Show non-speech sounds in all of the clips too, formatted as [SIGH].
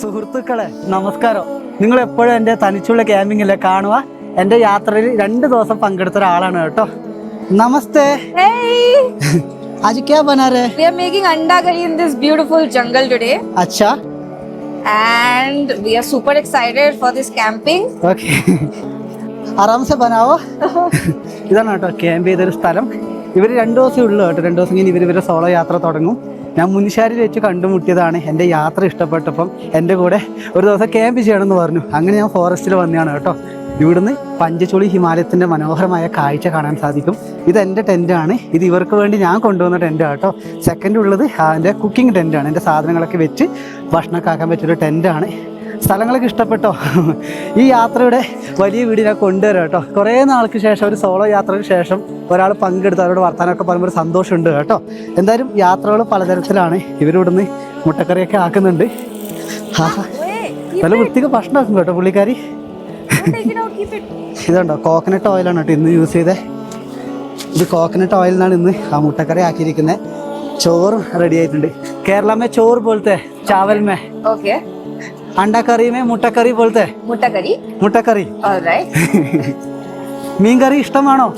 സുഹൃത്തുക്കളെ നമസ്കാരം നിങ്ങൾ എപ്പോഴും എൻ്റെ തനിച്ചുള്ള ക്യാമ്പിങ്ങിലെ കാണുക എൻ്റെ യാത്രയിൽ രണ്ട് ദിവസം പങ്കെടുത്ത ഒരാളാണ് കേട്ടോ നമസ്തേ Hey! आज क्या बना रहे We are making anda curry in this beautiful jungle today अच्छा and we are super excited for this camping. Okay ആറാം സെ ബനാവോ ഇതാണ് കേട്ടോ ക്യാമ്പ് ചെയ്തൊരു സ്ഥലം ഇവർ രണ്ട് ദിവസമേ ഉള്ളൂ കേട്ടോ. രണ്ട് ദിവസം കഴിഞ്ഞ് ഇവർ ഇവരുടെ സോളോ യാത്ര തുടങ്ങും. ഞാൻ മുൻശാരിയിൽ വെച്ച് കണ്ടുമുട്ടിയതാണ് എന്റെ യാത്ര ഇഷ്ടപ്പെട്ടപ്പം എന്റെ കൂടെ ഒരു ദിവസം ക്യാമ്പ് ചെയ്യണമെന്ന് പറഞ്ഞു. അങ്ങനെ ഞാൻ ഫോറസ്റ്റിൽ വന്നതാണ് കേട്ടോ. ഇവിടുന്ന് പഞ്ചച്ചുളി ഹിമാലയത്തിന്റെ മനോഹരമായ കാഴ്ച കാണാൻ സാധിക്കും. ഇത് എന്റെ ടെന്റാണ് ഇത് ഇവർക്ക് വേണ്ടി ഞാൻ കൊണ്ടുവന്ന ടെന്റാണ് കേട്ടോ. സെക്കൻഡ് ഉള്ളത് എന്റെ കുക്കിംഗ് ടെന്റാണ് എന്റെ സാധനങ്ങളൊക്കെ വെച്ച് ഭക്ഷണമൊക്കെ ആക്കാൻ പറ്റിയൊരു ടെന്റാണ് സ്ഥലങ്ങളൊക്കെ ഇഷ്ടപ്പെട്ടോ? ഈ യാത്രയുടെ വലിയ വീടിനെ കൊണ്ടുവരാം കേട്ടോ. കുറേ നാൾക്ക് ശേഷം ഒരു സോളോ യാത്രയ്ക്ക് ശേഷം ഒരാൾ പങ്കെടുത്ത് അവരോട് വർത്താനമൊക്കെ പറയുമ്പോൾ ഒരു സന്തോഷമുണ്ട് കേട്ടോ. എന്തായാലും യാത്രകൾ പലതരത്തിലാണ്. ഇവരിവിടുന്ന് മുട്ടക്കറിയൊക്കെ ആക്കുന്നുണ്ട്. നല്ല വൃത്തിക്ക് ഭക്ഷണം ആക്കും കേട്ടോ പുള്ളിക്കാരി. ഇതുണ്ടോ കോക്കനട്ട് ഓയിലാണ് കേട്ടോ ഇന്ന് യൂസ് ചെയ്തേ. ഇത് കോക്കനട്ട് ഓയിൽ നിന്നാണ് ഇന്ന് ആ മുട്ടക്കറി ആക്കിയിരിക്കുന്നത് ചോറും റെഡി ആയിട്ടുണ്ട്. കേരളമേ ചോറ് പോലത്തെ ചാവൽ മേ അണ്ടക്കറി മുട്ടക്കറി പോലത്തെ? മുട്ടക്കറി. മുട്ടക്കറി. [LAUGHS] മീൻകറി ഇഷ്ടമാണോ?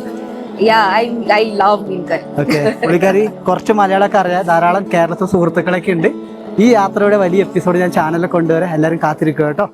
ഓക്കെ പുള്ളിക്കറി കുറച്ച് മലയാളമൊക്കെ അറിയാം. ധാരാളം കേരളത്തിൽ സുഹൃത്തുക്കളൊക്കെ ഉണ്ട്. ഈ യാത്രയുടെ വലിയ എപ്പിസോഡ് ഞാൻ ചാനലിൽ കൊണ്ടുവരാം. എല്ലാവരും കാത്തിരിക്കുക കേട്ടോ.